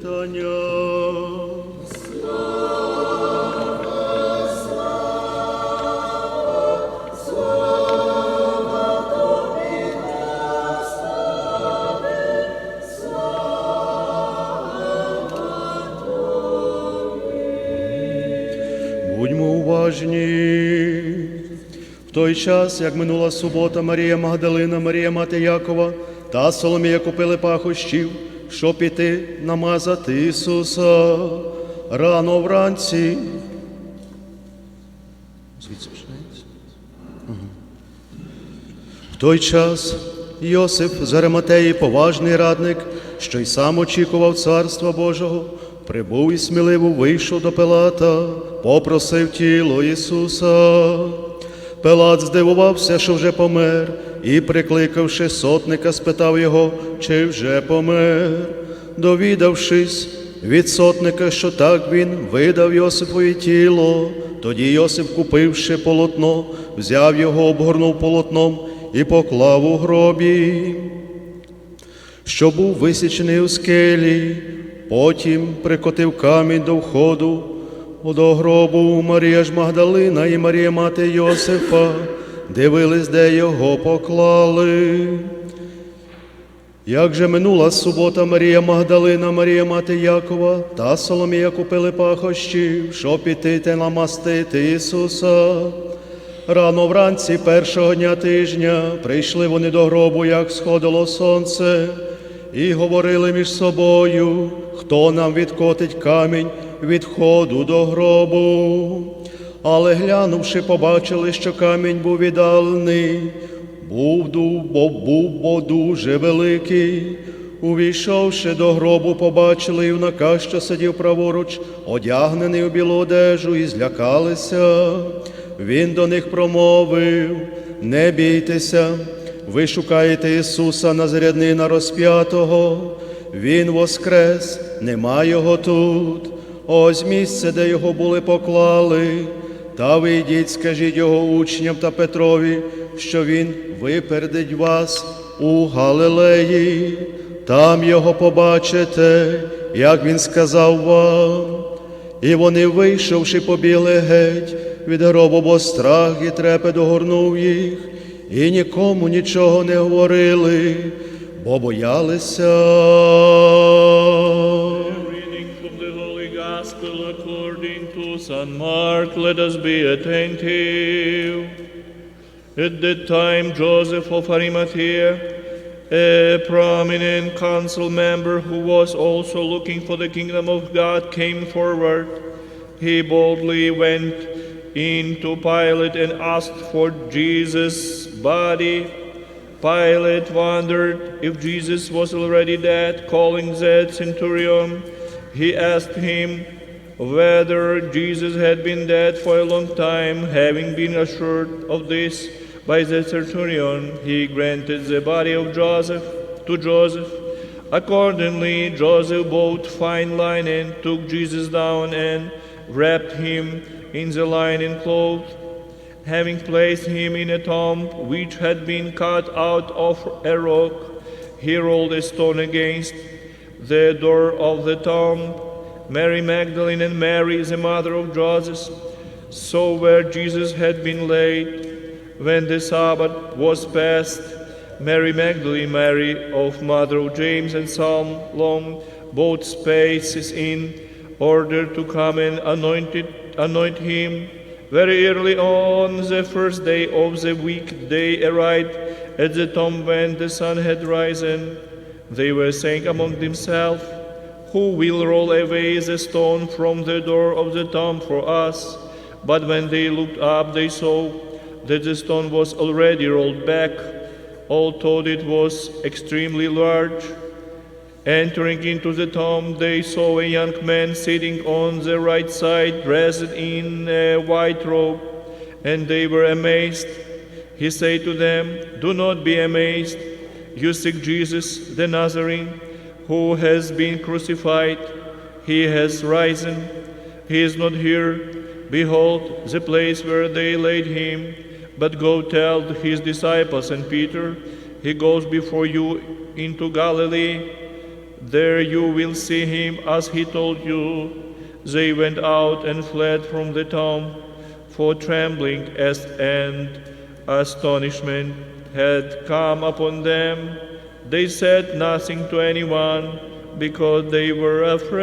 питання. Будьмо уважні. В той час, як минула субота, Марія Магдалина, Марія Мати Якова та Соломія купили пахощів, щоб піти намазати Ісуса рано вранці. В той час Йосип з Ариматеї, поважний радник, що й сам очікував Царства Божого, прибув і сміливо вийшов до Пилата, попросив тіло Ісуса. Пилат здивувався, що вже помер, і, прикликавши сотника, спитав його, чи вже помер. Довідавшись від сотника, що так він видав Йосипові тіло, тоді Йосип, купивши полотно, взяв його, обгорнув полотном і поклав у гробі, що був висічений у скелі, потім прикотив камінь до входу до гробу Марія ж Магдалина і Марія мати Йосифа, дивились, де його поклали. Як же минула субота Марія Магдалина, Марія мати Якова та Соломія купили пахощів, щоб піти та намастити Ісуса. Рано вранці першого дня тижня прийшли вони до гробу, як сходило сонце, і говорили між собою, хто нам відкотить камінь від входу до гробу. Але глянувши, побачили, що камінь був віддалений, був, бо був бо дуже великий. Увійшовши до гробу, побачили юнака, що сидів праворуч, одягнений у білу одежу, і злякалися. Він до них промовив: Не бійтеся, ви шукаєте Ісуса Назаряднина розп'ятого. Він воскрес, нема його тут. Ось місце, де його були поклали. Та ви йдіть, скажіть його учням та Петрові, що він випередить вас у Галилеї. Там його побачите, як він сказав вам. І вони, вийшовши, побігли геть від гробу, бо страх і трепет огорнув їх, і нікому нічого не говорили, бо боялися. St. Mark, let us be attentive. At that time, Joseph of Arimathea, a prominent council member who was also looking for the kingdom of God, came forward. He boldly went in to Pilate and asked for Jesus' body. Pilate wondered if Jesus was already dead. Calling the centurion, he asked him whether Jesus had been dead for a long time. Having been assured of this by the centurion, he granted the body of Joseph to Joseph. Accordingly, Joseph bought fine linen, took Jesus down, and wrapped him in the linen cloth having placed him in a tomb which had been cut out of a rock, he rolled a stone against the door of the tomb. Mary Magdalene and Mary, the mother of Joseph, saw where Jesus had been laid. When the Sabbath was past, Mary Magdalene, Mary of mother of James and Salom, both spaces in order to come and anoint, anoint him. Very early on the first day of the week, they arrived at the tomb when the sun had risen. They were saying among themselves, Who will roll away the stone from the door of the tomb for us? But when they looked up, they saw that the stone was already rolled back, although it was extremely large. Entering into the tomb, they saw a young man sitting on the right side, dressed in a white robe, and they were amazed. He said to them, Do not be amazed. You seek Jesus the Nazarene, who has been crucified. He has risen. He is not here. Behold, the place where they laid him. But go tell his disciples and Peter, He goes before you into Galilee. There you will see him as he told you. They went out and fled from the tomb, for trembling and astonishment had come upon them. They said nothing to anyone because they were afraid.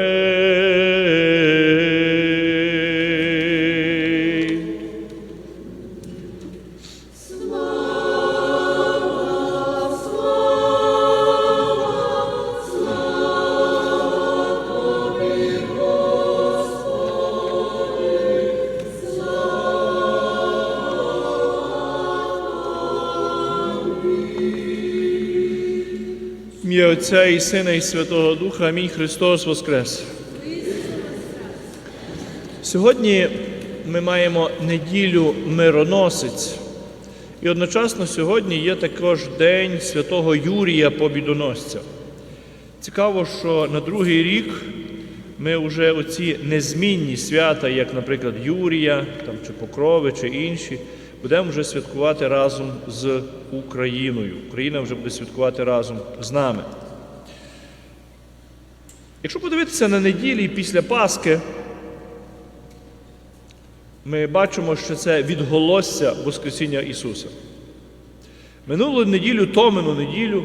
Ім'я Отця і Сина і Святого Духа. Амінь. Христос Воскрес. Сьогодні ми маємо неділю мироносець. І одночасно сьогодні є також День святого Юрія Побідоносця. Цікаво, що на другий рік ми вже оці незмінні свята, як, наприклад, Юрія там, чи Покрови, чи інші, будемо вже святкувати разом з Україною. Україна вже буде святкувати разом з нами. Якщо подивитися на неділі після Пасхи, ми бачимо, що це відголосся Воскресіння Ісуса. Минулу неділю, Томину неділю,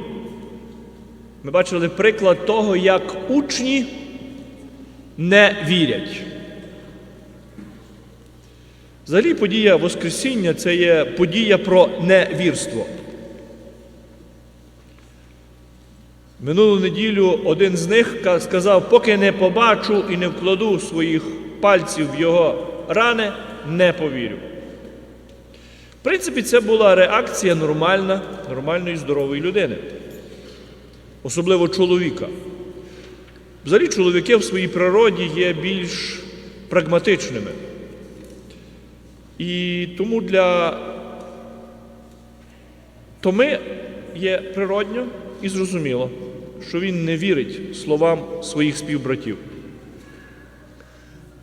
ми бачили приклад того, як учні не вірять. Взагалі подія Воскресіння це є подія про невірство. Минулу неділю один з них сказав, поки не побачу і не вкладу своїх пальців в його рани, не повірю. В принципі, це була реакція нормальна, нормальної здорової людини, особливо чоловіка. Взагалі, чоловіки в своїй природі є більш прагматичними. І тому для Томи є природньо і зрозуміло, що він не вірить словам своїх співбратів.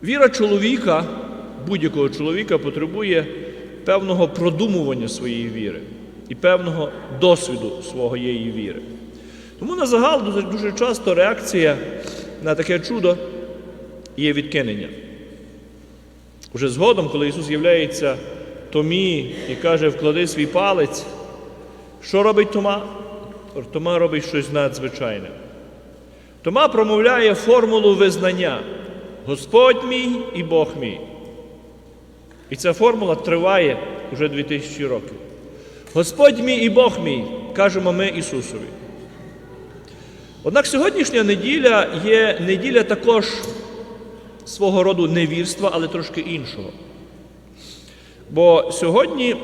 Віра чоловіка, будь-якого чоловіка, потребує певного продумування своєї віри і певного досвіду своєї віри. Тому на загал дуже, часто реакція на таке чудо є відкинення. Уже згодом, коли Ісус являється Томі і каже, вклади свій палець, що робить Тома? Тома робить щось надзвичайне. Тома промовляє формулу визнання Господь мій і Бог мій. І ця формула триває вже 2000 років. Господь мій і Бог мій, кажемо ми Ісусові. Однак сьогоднішня неділя є неділя також свого роду невірства, але трошки іншого. Бо сьогодні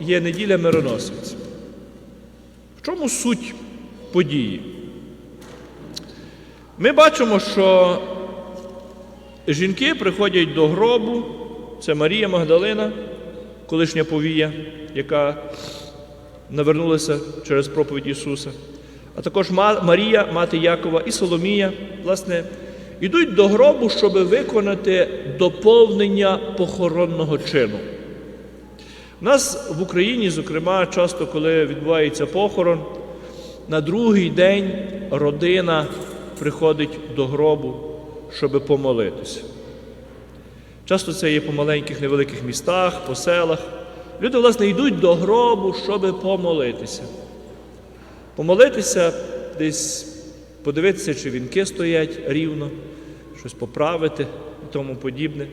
є неділя мироносець. В чому суть події? Ми бачимо, що жінки приходять до гробу, це Марія Магдалина, колишня повія, яка навернулася через проповідь Ісуса, а також Марія, мати Якова і Соломія, власне, йдуть до гробу, щоб виконати доповнення похоронного чину. У нас в Україні, зокрема, часто, коли відбувається похорон, на другий день родина приходить до гробу, щоб помолитися. Часто це є по маленьких невеликих містах, по селах. Люди, власне, йдуть до гробу, щоб помолитися. Помолитися, десь подивитися, чи вінки стоять рівно, щось поправити і тому подібне.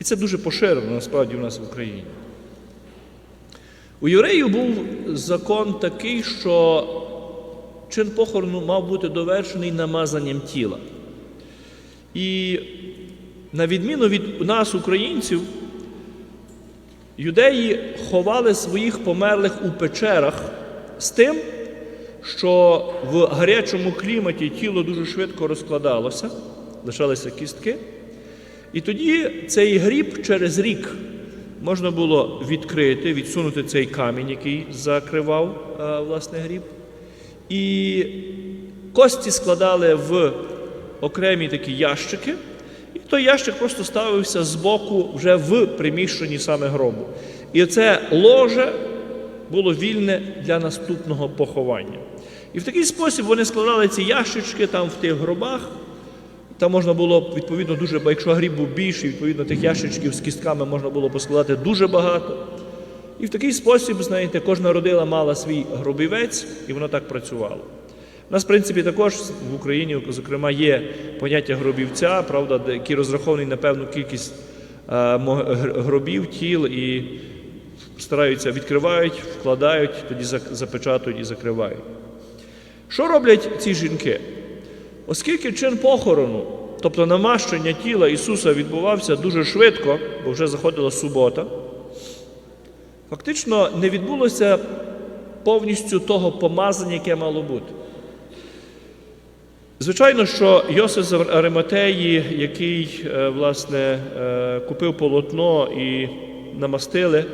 І це дуже поширено насправді у нас в Україні. У євреїв був закон такий, що чин похорону мав бути довершений намазанням тіла. І на відміну від нас, українців, юдеї ховали своїх померлих у печерах з тим, що в гарячому кліматі тіло дуже швидко розкладалося, лишалися кістки. І тоді цей гріб через рік можна було відкрити, відсунути цей камінь, який закривав е, власне гріб. І кості складали в окремі такі ящики, і той ящик просто ставився збоку вже в приміщенні саме гробу. І це ложе було вільне для наступного поховання. І в такий спосіб вони складали ці ящички там в тих гробах. Там можна було відповідно дуже, якщо гріб був більший, відповідно тих ящичків з кістками можна було поскладати дуже багато. І в такий спосіб, знаєте, кожна родина мала свій гробівець, і воно так працювало. У нас, в принципі, також в Україні, зокрема, є поняття гробівця, правда, який розрахований на певну кількість е, гробів, тіл і стараються відкривають, вкладають, тоді запечатують і закривають. Що роблять ці жінки? Оскільки чин похорону, тобто намащення тіла Ісуса відбувався дуже швидко, бо вже заходила субота, фактично не відбулося повністю того помазання, яке мало бути. Звичайно, що Йосиф з Ариматеї, який е, власне е, купив полотно і намастили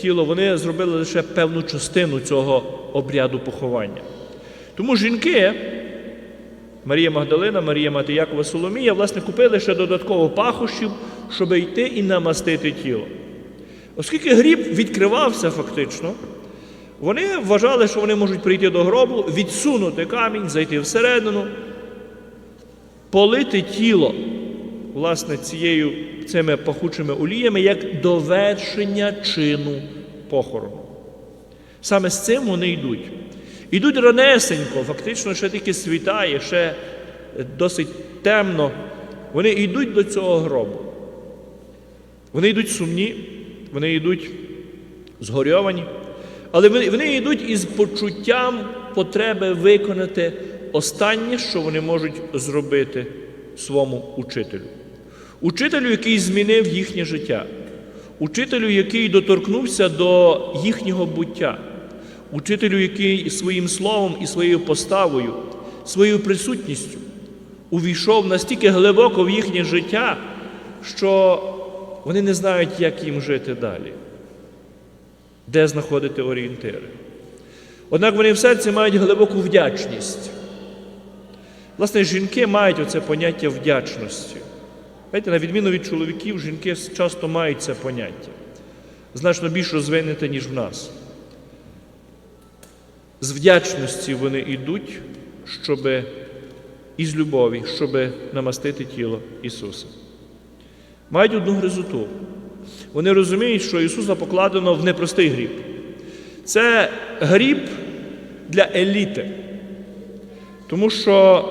тіло, вони зробили лише певну частину цього обряду поховання. Тому жінки, Марія Магдалина, Марія Мати Якова Соломія, власне, купили ще додатково пахощів, щоб йти і намастити тіло. Оскільки гріб відкривався фактично, вони вважали, що вони можуть прийти до гробу, відсунути камінь, зайти всередину, полити тіло власне, цією, цими пахучими оліями як довершення чину похорону. Саме з цим вони йдуть. Йдуть ранесенько, фактично ще тільки світає, ще досить темно. Вони йдуть до цього гробу. Вони йдуть сумні, вони йдуть згорьовані, але вони, йдуть із почуттям потреби виконати останнє, що вони можуть зробити своєму учителю. Учителю, який змінив їхнє життя, учителю, який доторкнувся до їхнього буття, учителю, який своїм словом і своєю поставою, своєю присутністю увійшов настільки глибоко в їхнє життя, що вони не знають, як їм жити далі, де знаходити орієнтири. Однак вони в серці мають глибоку вдячність. Власне, жінки мають оце поняття вдячності. Знаєте, на відміну від чоловіків, жінки часто мають це поняття, значно більш розвинете, ніж в нас. З вдячності вони йдуть, щоб із любові, щоб намастити тіло Ісуса. Мають одну гризоту. Вони розуміють, що Ісуса покладено в непростий гріб. Це гріб для еліти. Тому що,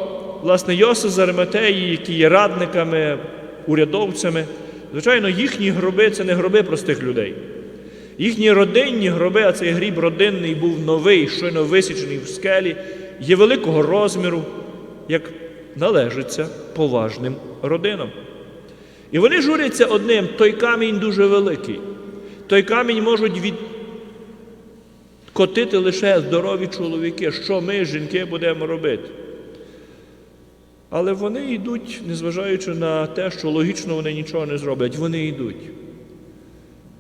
власне, Йосиф з Ариматеї, які є радниками, урядовцями, звичайно, їхні гроби це не гроби простих людей. Їхні родинні гроби, а цей гріб родинний був новий, щойно висічений в скелі, є великого розміру, як належиться поважним родинам. І вони журяться одним, той камінь дуже великий. Той камінь можуть відкотити лише здорові чоловіки. Що ми, жінки, будемо робити? Але вони йдуть, незважаючи на те, що логічно вони нічого не зроблять, вони йдуть.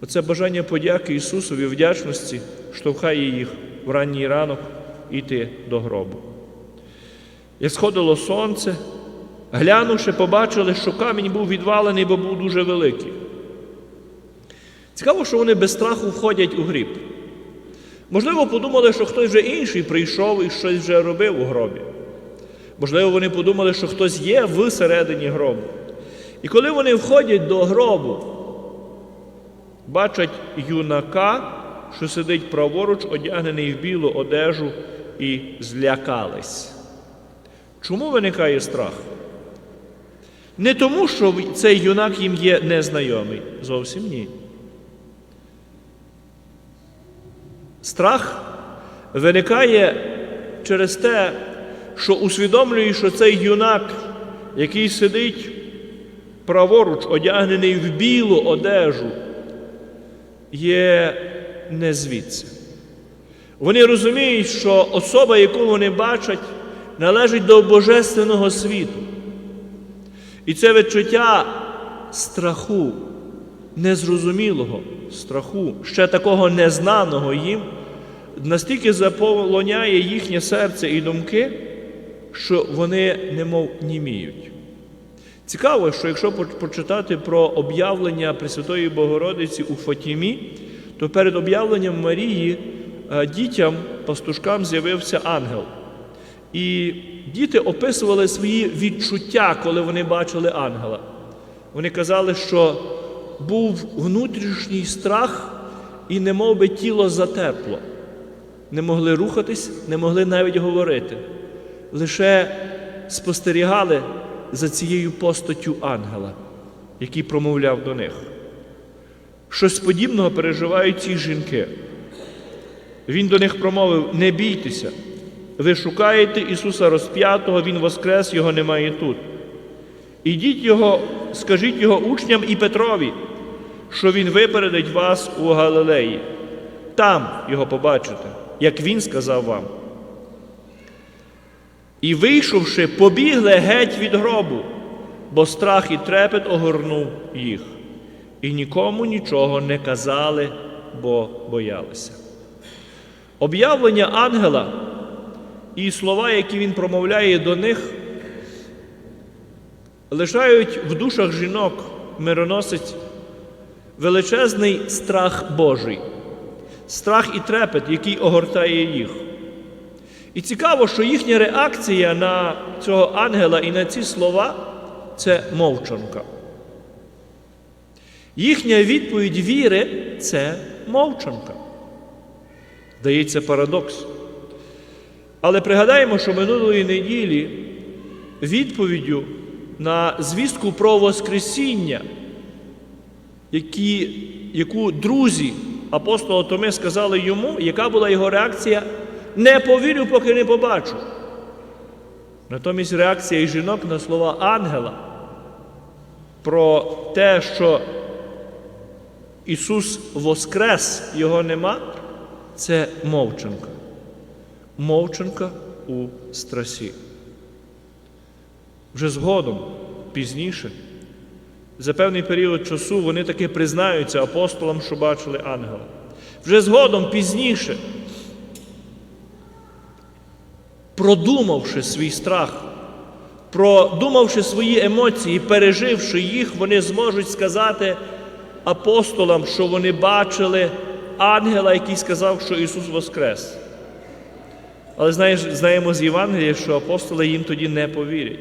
Оце бажання подяки Ісусові вдячності штовхає їх в ранній ранок йти до гробу. Як сходило сонце, глянувши, побачили, що камінь був відвалений, бо був дуже великий. Цікаво, що вони без страху входять у гріб. Можливо, подумали, що хтось вже інший прийшов і щось вже робив у гробі. Можливо, вони подумали, що хтось є всередині гробу. І коли вони входять до гробу, бачать юнака, що сидить праворуч, одягнений в білу одежу, і злякались. Чому виникає страх? Не тому, що цей юнак їм є незнайомий. Зовсім ні. Страх виникає через те, що усвідомлює, що цей юнак, який сидить праворуч, одягнений в білу одежу, є не звідси. Вони розуміють, що особа, яку вони бачать, належить до Божественного світу. І це відчуття страху, незрозумілого страху, ще такого незнаного їм, настільки заполоняє їхнє серце і думки, що вони немов німіють. Цікаво, що якщо почитати про об'явлення Пресвятої Богородиці у Фатімі, то перед об'явленням Марії е, дітям, пастушкам з'явився ангел. І діти описували свої відчуття, коли вони бачили ангела. Вони казали, що був внутрішній страх, і немов би тіло затепло. Не могли рухатись, не могли навіть говорити. Лише спостерігали за цією постаттю ангела, який промовляв до них. Щось подібного переживають ці жінки. Він до них промовив: не бійтеся, ви шукаєте Ісуса розп'ятого, Він воскрес, Його немає тут. Ідіть його, скажіть його учням і Петрові, що Він випередить вас у Галилеї. Там його побачите, як Він сказав вам. І, вийшовши, побігли геть від гробу, бо страх і трепет огорнув їх, і нікому нічого не казали, бо боялися. Об'явлення ангела і слова, які він промовляє до них, лишають в душах жінок мироносець величезний страх Божий, страх і трепет, який огортає їх. І цікаво, що їхня реакція на цього ангела і на ці слова це мовчанка. Їхня відповідь віри це мовчанка. Здається, парадокс. Але пригадаємо, що минулої неділі відповіддю на звістку про Воскресіння, які, яку друзі апостола Томи сказали йому, яка була його реакція, не повірю, поки не побачу. Натомість реакція і жінок на слова ангела про те, що Ісус Воскрес, Його нема, це мовчанка. Мовчанка у страсі. Вже згодом, пізніше, за певний період часу вони таки признаються апостолам, що бачили ангела. Вже згодом пізніше, продумавши свій страх, продумавши свої емоції, переживши їх, вони зможуть сказати апостолам, що вони бачили ангела, який сказав, що Ісус Воскрес. Але знаєш, знаємо з Євангелія, що апостоли їм тоді не повірять.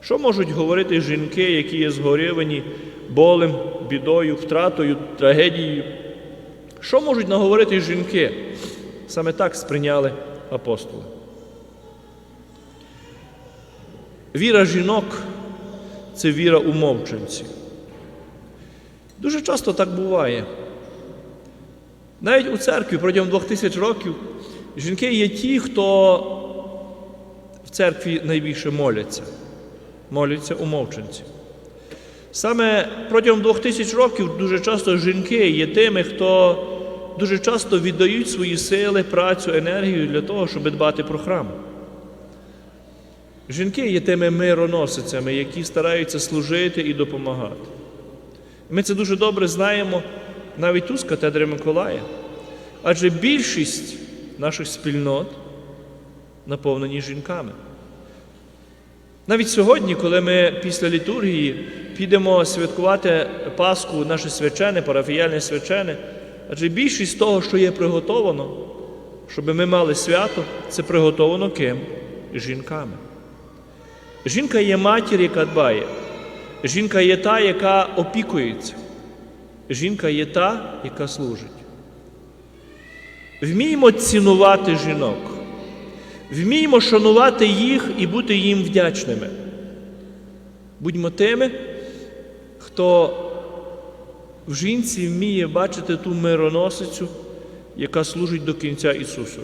Що можуть говорити жінки, які є згорівані болем, бідою, втратою, трагедією? Що можуть наговорити жінки? Саме так сприйняли апостоли. Віра жінок це віра у мовчанці. Дуже часто так буває. Навіть у церкві протягом двох тисяч років жінки є ті, хто в церкві найбільше моляться, моляться у мовчанці. Саме протягом двох тисяч років дуже часто жінки є тими, хто дуже часто віддають свої сили, працю, енергію для того, щоб дбати про храм. Жінки є тими мироносицями, які стараються служити і допомагати. Ми це дуже добре знаємо навіть тут з катедри Миколая. Адже більшість наших спільнот наповнені жінками. Навіть сьогодні, коли ми після літургії підемо святкувати Пасху, наше свячене, парафіяльне свячене, адже більшість того, що є приготовано, щоб ми мали свято, це приготовано ким? Жінками. Жінка є матір, яка дбає. Жінка є та, яка опікується. Жінка є та, яка служить. Вміємо цінувати жінок, вміємо шанувати їх і бути їм вдячними. Будьмо тими, хто в жінці вміє бачити ту мироносицю, яка служить до кінця Ісусу,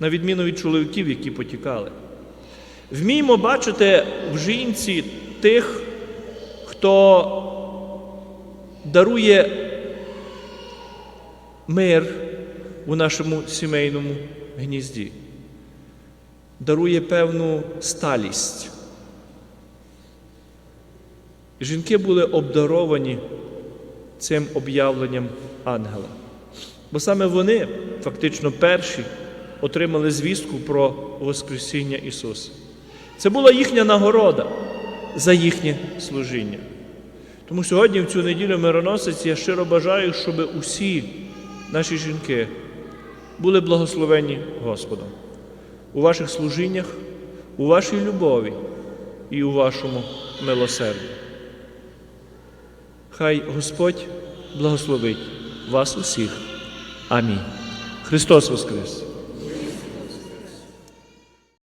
на відміну від чоловіків, які потікали. Вміємо бачити в жінці тих, хто дарує мир у нашому сімейному гнізді, дарує певну сталість. Жінки були обдаровані цим об'явленням ангела. Бо саме вони фактично перші отримали звістку про Воскресіння Ісуса. Це була їхня нагорода за їхнє служіння. Тому сьогодні, в цю неділю мироносець, я щиро бажаю, щоб усі наші жінки були благословені Господом у ваших служіннях, у вашій любові і у вашому милосерді. Хай Господь благословить вас усіх. Амінь. Христос Воскрес!